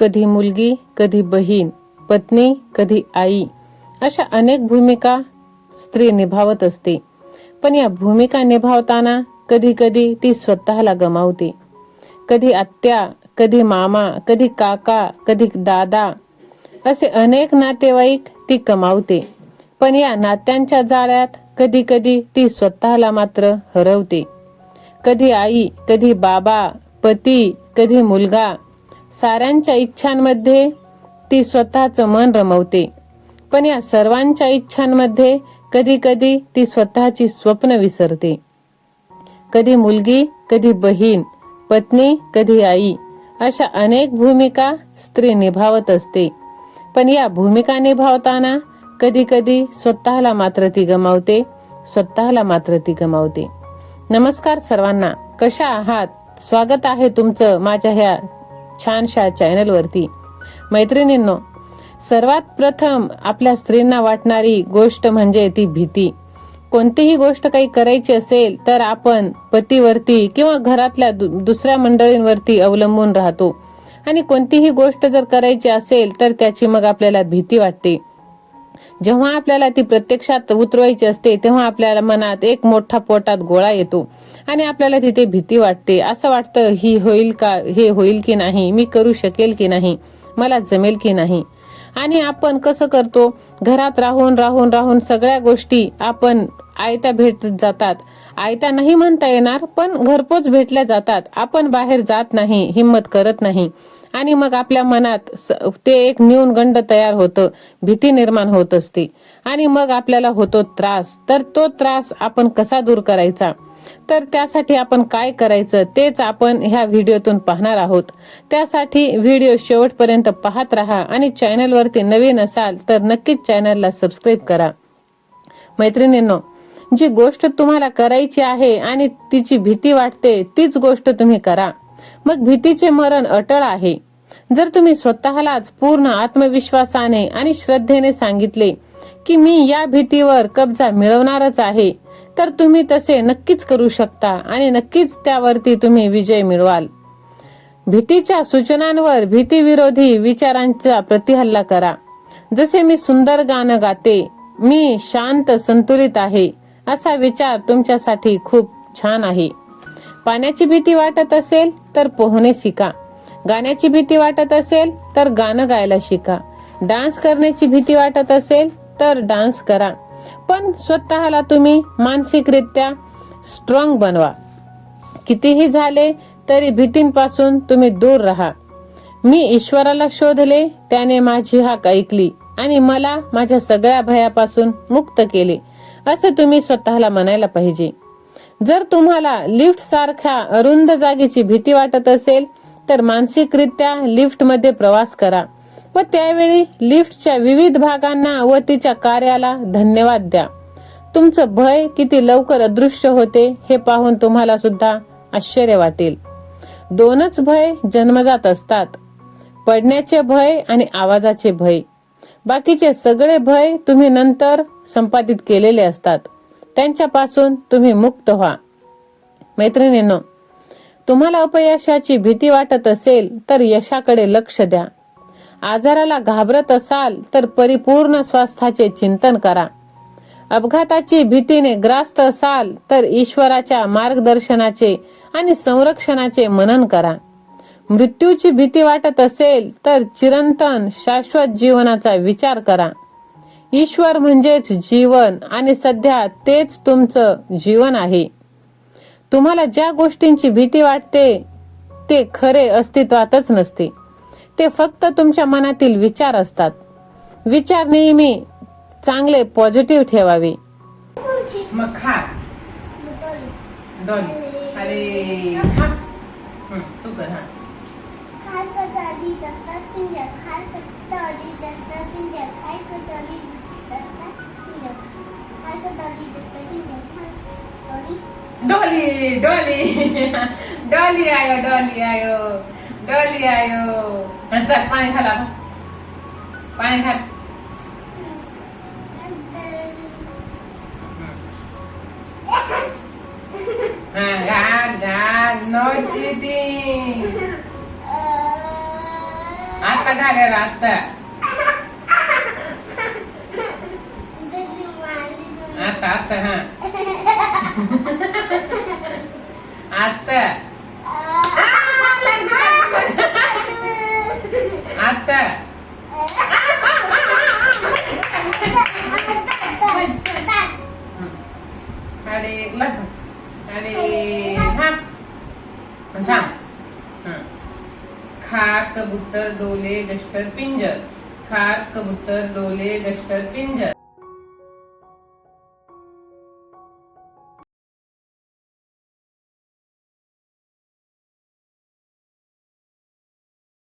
कधी मुलगी कधी बहीण पत्नी कधी आई अशा अनेक भूमिका स्त्री निभावत असते. पण या भूमिका निभावताना कधी कधी ती स्वतःला गमावते. कधी आत्या कधी मामा कधी काका कधी दादा असे अनेक नातेवाईक ती कमावते. पण या नात्यांच्या जाळ्यात कधी कधी ती स्वतःला मात्र हरवते. कधी आई कधी बाबा पती कधी मुलगा साऱ्यांच्या इच्छांमध्ये ती स्वतःचं मन रमवते. पण या सर्वांच्या इच्छांमध्ये कधी कधी ती स्वतःची स्वप्न विसरते. कधी मुलगी कधी बहीण पत्नी कधी आई अशा अनेक भूमिका स्त्री निभावत असते. पण या भूमिका निभावताना कधी कधी स्वतःला मात्र ती गमावते स्वतःला मात्र ती गमावते. नमस्कार सर्वांना. कशा आहात? स्वागत आहे तुमचं माझ्या ह्या छानशा चॅनलवरती मैत्रिणींनो सर्वात प्रथम आपल्या स्त्रींना वाटणारी गोष्ट म्हणजे ती भीती. कोणतीही गोष्ट काही करायची असेल तर आपण पतीवरती किंवा घरातल्या दु- दुसऱ्या मंडळींवरती अवलंबून राहतो. आणि कोणतीही गोष्ट जर करायची असेल तर त्याची मग आपल्याला भीती वाटते. जेव्हा आपल्याला ती प्रत्यक्षात उतरवायची असते तेव्हा आपल्याला मनात एक मोठा पोटात गोळा येतो आणि आपल्याला तिथे भीती वाटते. असं वाटतं ही होईल का हे होईल की नाही? मी करू शकेल की नाही? मला जमेल की नाही? आणि आपण कसं करतो? घरात राहून राहून राहून सगळ्या गोष्टी आपण आयत्या भेट जातात. आयत्या नाही म्हणता येणार पण घरपोच भेटल्या जातात. आपण बाहेर जात नाही हिंमत करत नाही. आणि मग आपल्या मनात स- ते एक न्यूनगंड तयार होतं भीती निर्माण होत असते. आणि मग आपल्याला होतो त्रास. तर तो त्रास आपण कसा दूर करायचा? तर त्यासाठी आपण काय करायचं तेच आपण ह्या व्हिडिओतून पाहणार आहोत. त्यासाठी व्हिडिओ शेवटपर्यंत पाहत राहा आणि चॅनलवरती नवीन असाल तर नक्कीच चॅनलला सबस्क्राईब करा. मैत्रिणींनो जी गोष्ट तुम्हाला करायची आहे आणि तिची भीती वाटते तीच गोष्ट तुम्ही करा. मग भीतीचे मरण अटळ आहे. जर तुम्ही स्वतःलाच पूर्ण आत्मविश्वासाने आणि श्रद्धेने सांगितले की मी या भीतीवर कब्जा मिळवणारच आहे तर तुम्ही तसे नक्कीच करू शकता आणि नक्कीच त्यावरती तुम्ही विजय मिळवाल. भीतीच्या सूचनांवर भीतीविरोधी विचारांचा प्रतिहल्ला करा. जसे मी सुंदर गाणं गाते मी शांत संतुलित आहे असा विचार तुमच्यासाठी खूप छान आहे. पाण्याची भीती वाटत असेल तर पोहणे शिका. गाण्याची भीती वाटत असेल तर गाणं गायला शिका. डान्स करण्याची भीती वाटत असेल तर डान्स करा. पण स्वतःला तुम्ही मानसिकरित्या स्ट्रॉंग बनवा. कितीही झाले तरी भीतींपासून तुम्ही दूर राहा. मी ईश्वराला शोधले त्याने माझी हाक ऐकली आणि मला माझ्या सगळ्या भयापासून मुक्त केले. असं तुम्ही स्वतःला म्हणायला पाहिजे. जर तुम्हाला लिफ्ट सारख्या अरुंद जागेची भीती वाटत असेल तर मानसिकरित्या लिफ्टमध्ये प्रवास करा व त्यावेळी लिफ्टच्या विविध भागांना व तिच्या कार्याला धन्यवाद द्या. तुमचं भय किती लवकर अदृश्य होते हे पाहून तुम्हाला सुद्धा आश्चर्य वाटेल. दोनच भय जन्मजात असतात. पडण्याचे भय आणि आवाजाचे भय. बाकीचे सगळे भय तुम्ही नंतर संपादित केलेले असतात. त्यांच्यापासून तुम्ही मुक्त व्हा. मैत्रिणींनो तुम्हाला अपयशाची भीती वाटत असेल तर यशाकडे लक्ष द्या. आजाराला घाबरत असाल तर परिपूर्ण स्वास्थ्याचे चिंतन करा. अपघाताची भीतीने ग्रास्त असाल तर ईश्वराच्या मार्गदर्शनाचे आणि संरक्षणाचे मनन करा. मृत्यूची भीती वाटत असेल तर चिरंतन शाश्वत जीवनाचा विचार करा. ईश्वर म्हणजेच जीवन आणि सध्या तेच तुमचं जीवन आहे. तुम्हाला ज्या गोष्टींची भीती वाटते ते खरे अस्तित्वातच नसते. ते फक्त तुमच्या मनातील विचार असतात. विचार नेहमी चांगले पॉझिटिव्ह ठेवावे. मग खा डॉली अरे खा. तू कर हा. खाल दत्तात पिंजर खाल दत्तात पिंजर खाल दत्तात डॉली डॉली. डॉली आयो डॉली आयो. डॉली आयो. चल पाणी घाला. पाणी घाल. घाल घाल. नो चिटिंग आता झाल्यावर आता. आता आता हा. आता आता अरे बस अरे थांब. थांब. खार कबूतर डोले डस्टर पिंजर. खार कबूतर डोले डस्टर पिंजर.